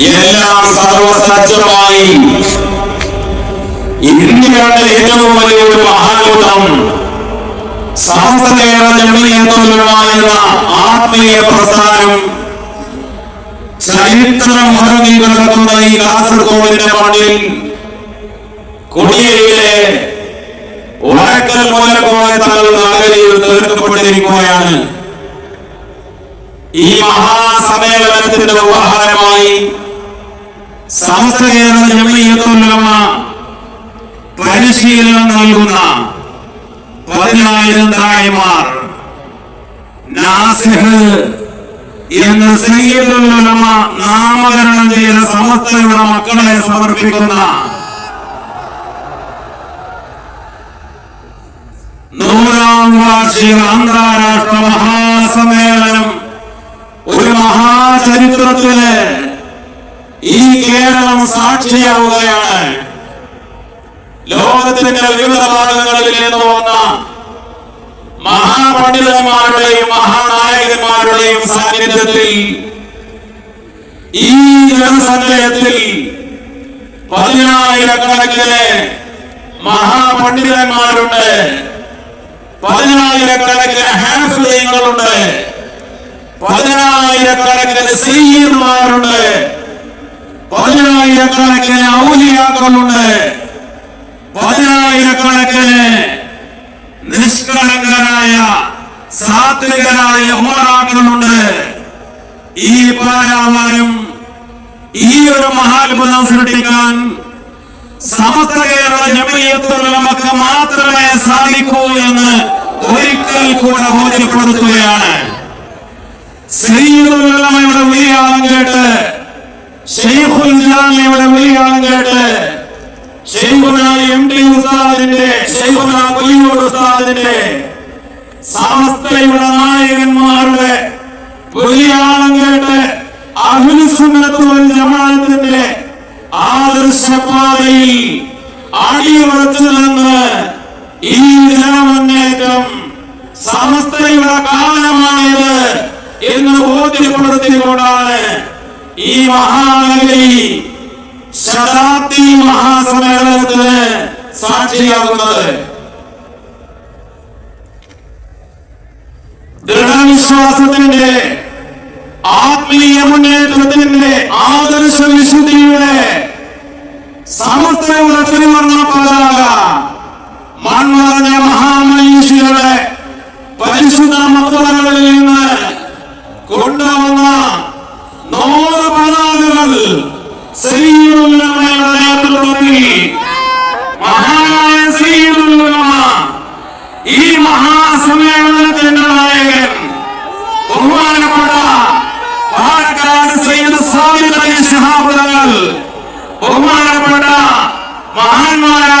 എല്ലാം സർവസജ്ജമായി. ഇന്ത്യയുടെ ഏറ്റവും വലിയൊരു മഹാത്ഭുതം സമസ്ത കേരള ജമീയത്തുലമായെന്ന ആത്മീയ പ്രസ്ഥാനം. ചരിത്രം മറങ്ങി കിടക്കുന്ന ഈ കാസർഗോഡിന്റെ മണ്ണിൽ കുടിയേരിയിലെ വടക്കൽ മൂലക്കോയ തങ്ങൾ നഗരിയിൽ തീർക്കപ്പെട്ടിരിക്കുകയാണ്. ഈ മഹാസമ്മേളനത്തിന്റെ വ്യവഹാരമായി സമസ്ത കേരള ജമീയത്തുലമ പരിശീലനം നൽകുന്ന പതിനായിരം തായമാർ. നാസിഹ് എന്ന് സയ്യിദുലമ നാമകരണം ചെയ്ത സമസ്തയുടെ മക്കളെ സമർപ്പിക്കുന്ന നൂറാം വാർഷിക അന്താരാഷ്ട്ര മഹാസമ്മേളനം ഒരു മഹാചരിത്രത്തിന് ഈ കേരളം സാക്ഷിയാവുകയാണ്. ലോകത്തിന്റെ വിവിധ ഭാഗങ്ങളിൽ നിന്ന് വന്ന മഹാപണ്ഡിതന്മാരുടെയും മഹാനായകന്മാരുടെയും സാന്നിധ്യത്തിൽ ഈ ജനസഞ്ചയത്തിൽ പതിനായിരക്കണക്കിന് മഹാപണ്ഡിതന്മാരുണ്ട്. പതിനായിരക്കണക്കിന് ഹാഫിയങ്ങളുണ്ട് പതിനായിരക്കണക്കിന് സീയന്മാരുണ്ട് പതിനായിരക്കണക്കിന് ഔലിയാക്കളുണ്ട് പതിനായിരക്കണക്കിന് നിഷ്കളങ്കരായ സാത്വികരായ ഹോറാക്കളുണ്ട് ഈ പാരാമാരും ഈ ഒരു മഹാത്ഭുതം സൃഷ്ടിക്കാൻ സമസ്ത കേരള നമുക്ക് മാത്രമേ സാധിക്കൂ എന്ന് ഒരിക്കൽ കൂടെ ബോധ്യപ്പെടുത്തുകയാണ്. ശ്രീയുടെ വിളിയാണെന്ന് കേട്ട് ഷെയ്ഖുൽ വിളിയാണ് വിളിയാളം കേട്ട് എം ഡി ഉസ്താദിന്റെ ഉസ്താദിന്റെ സമസ്തയുടെ നായകന്മാരുടെ പുലിയാളം കേട്ട് അഹിൽസുന്നത്തുൽ ജമാഅത്തിന്റെ ആദർശപാതയിൽ അടിയുറച്ചു നിന്ന് ഈ ജനമുന്നേറ്റം സമസ്തയുടെ കാലമായത് എന്ന് ബോധ്യപ്പെടുത്തിക്കൊണ്ടാണ് ഈ മഹാനഗരി ശതാബ്ദി മഹാസമ്മേളനത്തിന് സാക്ഷിയാകുന്നത് ദൃഢവിശ്വാസത്തിന്റെ ആത്മീയ മുന്നേറ്റത്തിന്റെ ആദർശ വിശുദ്ധിയുടെ സമസ്തയുടെ തിരുവർണ പതാക മൺമറഞ്ഞ മഹാമനീഷികളുടെ പരിശുദ്ധ മക്കളകളിൽ സയ്യിദുല്ലമയുടെ നേതൃത്വത്തിൽ മഹാനായ സയ്യിദുല്ലമ ഈ മഹാസമ്മേളനത്തിന്റെ നായകൻ ബഹുമാനപ്പെട്ട പാലക്കാട് സയ്യിദ് സാദിഖ് അലി ശിഹാബ് തങ്ങൾ ബഹുമാനപ്പെട്ട മഹാന്മാരായ നമ്മുടെ എല്ലാ